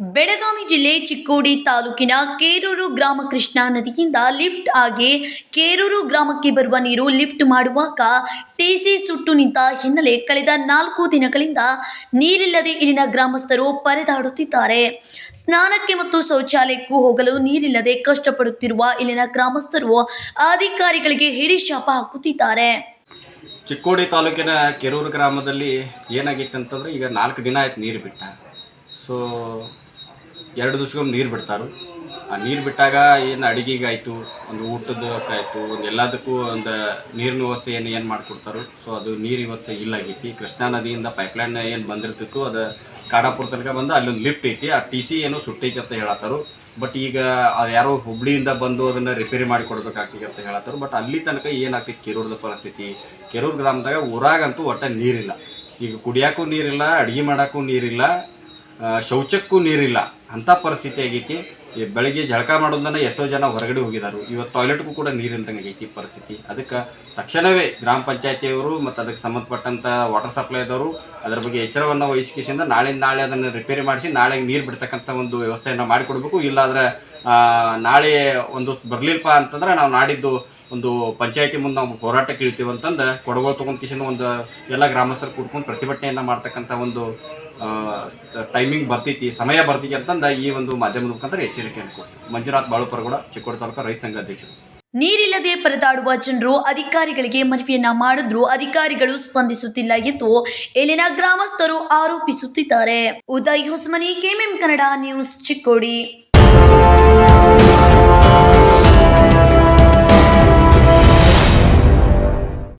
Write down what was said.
ಬೆಳಗಾವಿ ಜಿಲ್ಲೆ ಚಿಕ್ಕೋಡಿ ತಾಲೂಕಿನ ಕೇರೂರು ಗ್ರಾಮ ಕೃಷ್ಣಾ ನದಿಯಿಂದ ಲಿಫ್ಟ್ ಆಗಿ ಕೇರೂರು ಗ್ರಾಮಕ್ಕೆ ಬರುವ ನೀರು ಲಿಫ್ಟ್ ಮಾಡುವಾಗ ಟಿಸಿ ಸುಟ್ಟು ನಿಂತ ಹಿನ್ನೆಲೆ ಕಳೆದ ನಾಲ್ಕು ದಿನಗಳಿಂದ ನೀರಿಲ್ಲದೆ ಇಲ್ಲಿನ ಗ್ರಾಮಸ್ಥರು ಪರದಾಡುತ್ತಿದ್ದಾರೆ. ಸ್ನಾನಕ್ಕೆ ಮತ್ತು ಶೌಚಾಲಯಕ್ಕೂ ಹೋಗಲು ನೀರಿಲ್ಲದೆ ಕಷ್ಟಪಡುತ್ತಿರುವ ಇಲ್ಲಿನ ಗ್ರಾಮಸ್ಥರು ಅಧಿಕಾರಿಗಳಿಗೆ ಹಿಡಿ ಶಾಪ ಹಾಕುತ್ತಿದ್ದಾರೆ. ಚಿಕ್ಕೋಡಿ ತಾಲೂಕಿನ ಕೆರೂರು ಗ್ರಾಮದಲ್ಲಿ ಏನಾಗಿತ್ತು ಅಂತಂದ್ರೆ ಈಗ ನಾಲ್ಕು ದಿನ ಆಯ್ತು ನೀರು ಬಿಟ್ಟ. ಸೊ ಎರಡು ದಿವ್ಸಕ್ಕೊಮ್ಮೆ ನೀರು ಬಿಡ್ತಾರೆ. ಆ ನೀರು ಬಿಟ್ಟಾಗ ಏನು ಅಡುಗೆಗಾಯಿತು, ಒಂದು ಊಟದಕ್ಕಾಯಿತು ಒಂದು ಎಲ್ಲದಕ್ಕೂ ಒಂದು ನೀರಿನ ವ್ಯವಸ್ಥೆ ಏನು ಏನು ಮಾಡಿಕೊಡ್ತಾರೋ. ಸೊ ಅದು ನೀರು ಇವತ್ತು ಇಲ್ಲ ಆಗೈತಿ ಕೃಷ್ಣಾ ನದಿಯಿಂದ ಪೈಪ್ಲೈನ್ ಏನು ಬಂದಿರ್ತಿತ್ತು ಅದು ಕಾಡಾಪುರ ತನಕ ಬಂದು ಅಲ್ಲೊಂದು ಲಿಫ್ಟ್ ಐತಿ. ಆ ಟಿ ಸಿ ಏನು ಸುಟ್ಟೈತಿ ಅಂತ ಹೇಳತ್ತಾರು. ಬಟ್ ಈಗ ಅದು ಯಾರೋ ಹುಬ್ಳಿಯಿಂದ ಬಂದು ಅದನ್ನು ರಿಪೇರಿ ಮಾಡಿ ಕೊಡ್ಬೇಕಾಗ್ತದೆ ಅಂತ ಹೇಳತ್ತಾರು. ಬಟ್ ಅಲ್ಲಿ ತನಕ ಏನಾಗ್ತೈತಿ ಕೆರೂರದ ಪರಿಸ್ಥಿತಿ. ಕೆರೂರು ಗ್ರಾಮದಾಗ ಊರಾಗಂತೂ ಒಟ್ಟ ನೀರಿಲ್ಲ. ಈಗ ಕುಡಿಯೋಕ್ಕೂ ನೀರಿಲ್ಲ, ಅಡುಗೆ ಮಾಡೋಕ್ಕೂ ನೀರಿಲ್ಲ. ಶೌಚಕ್ಕೂ ನೀರಿಲ್ಲ. ಅಂಥ ಪರಿಸ್ಥಿತಿ ಆಗೈತಿ. ಬೆಳಗ್ಗೆ ಜಳಕ ಮಾಡೋದನ್ನ ಎಷ್ಟೋ ಜನ ಹೊರಗಡೆ ಹೋಗಿದ್ದಾರೆ ಇವತ್ತು ಟಾಯ್ಲೆಟ್ಗೂ ಕೂಡ ನೀರಿಲ್ದಂಗೆ ಆಗೈತಿ ಪರಿಸ್ಥಿತಿ. ಅದಕ್ಕೆ ತಕ್ಷಣವೇ ಗ್ರಾಮ ಪಂಚಾಯತಿಯವರು ಮತ್ತು ಅದಕ್ಕೆ ಸಂಬಂಧಪಟ್ಟಂಥ ವಾಟರ್ ಸಪ್ಲೈದವರು ಅದರ ಬಗ್ಗೆ ಎಚ್ಚರವನ್ನು ವಹಿಸಿಕೆಸಿಂದ ನಾಳೆ ನಾಳೆ ಅದನ್ನು ರಿಪೇರಿ ಮಾಡಿಸಿ ನಾಳೆ ನೀರು ಬಿಡ್ತಕ್ಕಂಥ ಒಂದು ವ್ಯವಸ್ಥೆಯನ್ನು ಮಾಡಿಕೊಡ್ಬೇಕು. ಇಲ್ಲಾಂದ್ರೆ ನಾಳೆ ಒಂದು ಬರಲಿಲ್ಲಪ್ಪ ಅಂತಂದ್ರೆ ನಾವು ನಾಡಿದ್ದು ಒಂದು ಪಂಚಾಯತಿ ಮುಂದೆ ನಾವು ಹೋರಾಟಕ್ಕೆ ಇಳ್ತೀವಿ ಅಂತಂದ್ರೆ ಕೊಡಗಳು ತೊಗೊಂಡು ಕಿಶನ್ ಒಂದು ಎಲ್ಲ ಗ್ರಾಮಸ್ಥರು ಕೂಡ್ಕೊಂಡು ಪ್ರತಿಭಟನೆಯನ್ನು ಮಾಡ್ತಕ್ಕಂಥ ಒಂದು ಟೈಮಿಂಗ್ ಬರ್ತೈತಿ, ಸಮಯ ಬರ್ತೈತಿ ಅಂತಂದ ಈ ಒಂದು ಮಾಧ್ಯಮದ ಮುಖಾಂತರ ಎಚ್ಚರಿಕೆ ಕೊಡ್ತೀವಿ. ಮಂಜುನಾಥ್ ಬಾಳುಪರಗೌಡ ಚಿಕ್ಕೋಡಿ ತಾಲೂಕು ರೈತ ಸಂಘ ಅಧ್ಯಕ್ಷರು. ನೀರಿಲ್ಲದೆ ಪರದಾಡುವ ಜನರು ಅಧಿಕಾರಿಗಳಿಗೆ ಮನವಿಯನ್ನ ಮಾಡಿದ್ರು, ಅಧಿಕಾರಿಗಳು ಸ್ಪಂದಿಸುತ್ತಿಲ್ಲ ಎಂದು ಇಲ್ಲಿನ ಗ್ರಾಮಸ್ಥರು ಆರೋಪಿಸುತ್ತಿದ್ದಾರೆ. Uday Hosamani, KMM Kannada news Chikkodi.